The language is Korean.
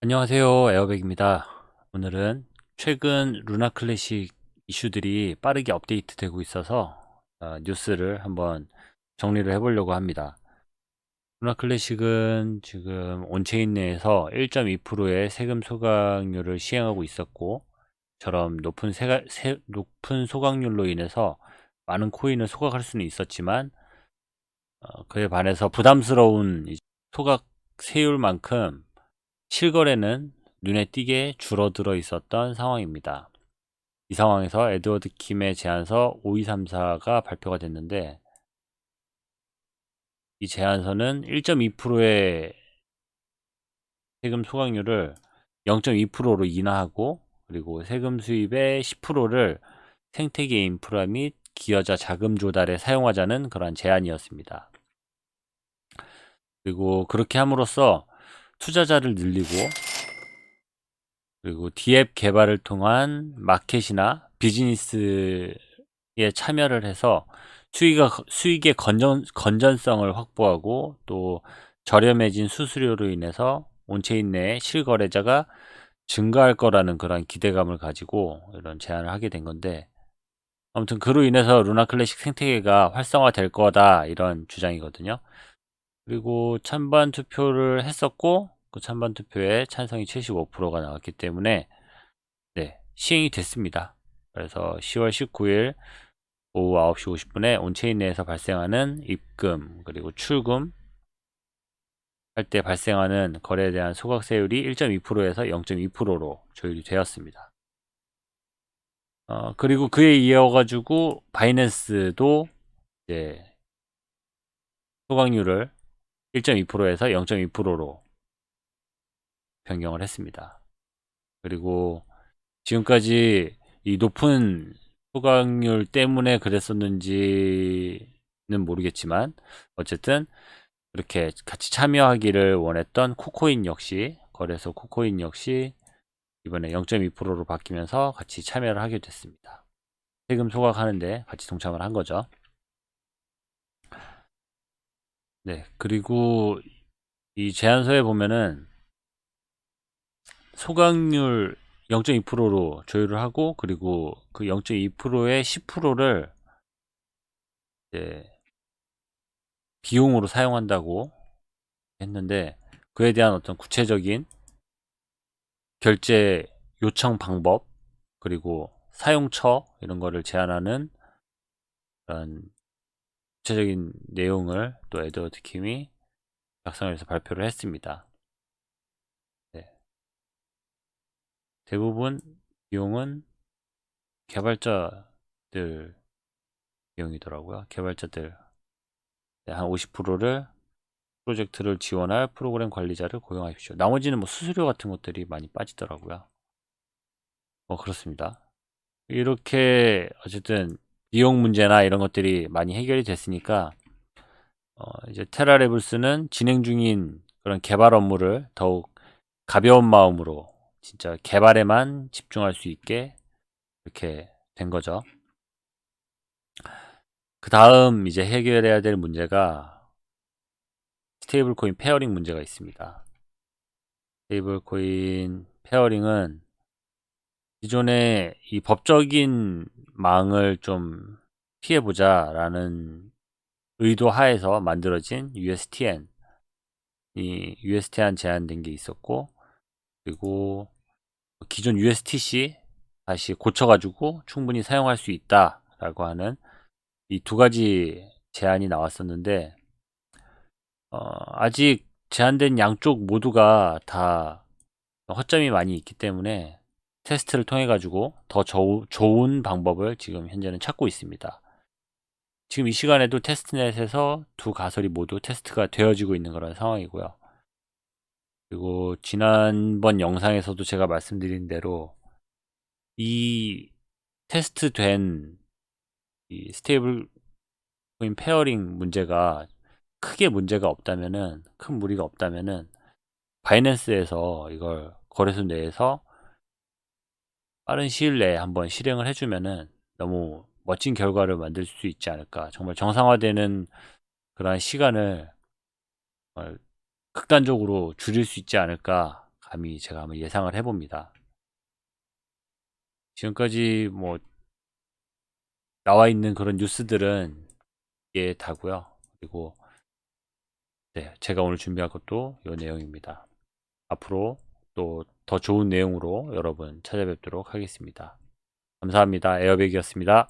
안녕하세요. 에어백입니다. 오늘은 최근 루나 클래식 이슈들이 빠르게 업데이트 되고 있어서 어, 뉴스를 한번 정리를 해보려고 합니다. 루나 클래식은 지금 온체인 내에서 1.2%의 세금 소각률을 시행하고 있었고, 저럼 높은 세가, 세, 높은 소각률로 인해서 많은 코인을 소각할 수는 있었지만, 어, 그에 반해서 부담스러운 이 소각 세율만큼 실거래는 눈에 띄게 줄어들어 있었던 상황입니다. 이 상황에서 에드워드 킴의 제안서 5234가 발표가 됐는데 이 제안서는 1.2%의 세금 소각률을 0.2%로 인하하고 그리고 세금 수입의 10%를 생태계 인프라 및 기여자 자금 조달에 사용하자는 그러한 제안이었습니다. 그리고 그렇게 함으로써 투자자를 늘리고 그리고 디앱 개발을 통한 마켓이나 비즈니스에 참여를 해서 수익가, 수익의 건전, 건전성을 확보하고 또 저렴해진 수수료로 인해서 온체인 내에 실거래자가 증가할 거라는 그런 기대감을 가지고 이런 제안을 하게 된 건데 아무튼 그로 인해서 루나 클래식 생태계가 활성화될 거다 이런 주장이거든요. 그리고 찬반 투표를 했었고 그 찬반 투표에 찬성이 75%가 나왔기 때문에 네, 시행이 됐습니다. 그래서 10월 19일 오후 9시 50분에 온체인 내에서 발생하는 입금 그리고 출금 할 때 발생하는 거래에 대한 소각세율이 1.2%에서 0.2%로 조율이 되었습니다. 어, 그리고 그에 이어가지고 바이낸스도 이제 소각률을 1.2%에서 0.2%로 변경을 했습니다. 그리고 지금까지 이 높은 소각률 때문에 그랬었는지는 모르겠지만 어쨌든 그렇게 같이 참여하기를 원했던 코코인 역시 거래소 코코인 역시 이번에 0.2%로 바뀌면서 같이 참여를 하게 됐습니다. 세금 소각하는데 같이 동참을 한 거죠. 네, 그리고 이 제안서에 보면은 소각률 0.2%로 조율을 하고 그리고 그 0.2%의 10%를 이제 비용으로 사용한다고 했는데 그에 대한 어떤 구체적인 결제 요청 방법 그리고 사용처 이런 거를 제안하는 그런 구체적인 내용을 또 에드워드 킴이 작성을 해서 발표를 했습니다. 네. 대부분 비용은 개발자들 비용이더라고요. 개발자들 네, 한 50%를 프로젝트를 지원할 프로그램 관리자를 고용하십시오. 나머지는 뭐 수수료 같은 것들이 많이 빠지더라고요. 뭐 그렇습니다. 이렇게 어쨌든 비용 문제나 이런 것들이 많이 해결이 됐으니까 어 이제 테라레블스는 진행 중인 그런 개발 업무를 더욱 가벼운 마음으로 진짜 개발에만 집중할 수 있게 이렇게 된 거죠. 그 다음 이제 해결해야 될 문제가 스테이블 코인 페어링 문제가 있습니다. 스테이블 코인 페어링은 기존에 이 법적인 망을 좀 피해보자 라는 의도 하에서 만들어진 USTN 이 USTN 제한된 게 있었고 그리고 기존 USTC 다시 고쳐가지고 충분히 사용할 수 있다라고 하는 이 두 가지 제안이 나왔었는데 어, 아직 제한된 양쪽 모두가 다 허점이 많이 있기 때문에 테스트를 통해 가지고 더 저, 좋은 방법을 지금 현재는 찾고 있습니다. 지금 이 시간에도 테스트넷에서 두 가설이 모두 테스트가 되어지고 있는 그런 상황이고요. 그리고 지난번 영상에서도 제가 말씀드린 대로 이 테스트된 이 스테이블 코인 페어링 문제가 크게 문제가 없다면은 큰 무리가 없다면은 바이낸스에서 이걸 거래소 내에서 빠른 시일 내에 한번 실행을 해주면은 너무 멋진 결과를 만들 수 있지 않을까. 정말 정상화되는 그러한 시간을 어, 극단적으로 줄일 수 있지 않을까. 감히 제가 한번 예상을 해봅니다. 지금까지 뭐 나와 있는 그런 뉴스들은 이게 다고요. 그리고 네, 제가 오늘 준비한 것도 이 내용입니다. 앞으로 또 더 좋은 내용으로 여러분 찾아뵙도록 하겠습니다. 감사합니다. 에어백이었습니다.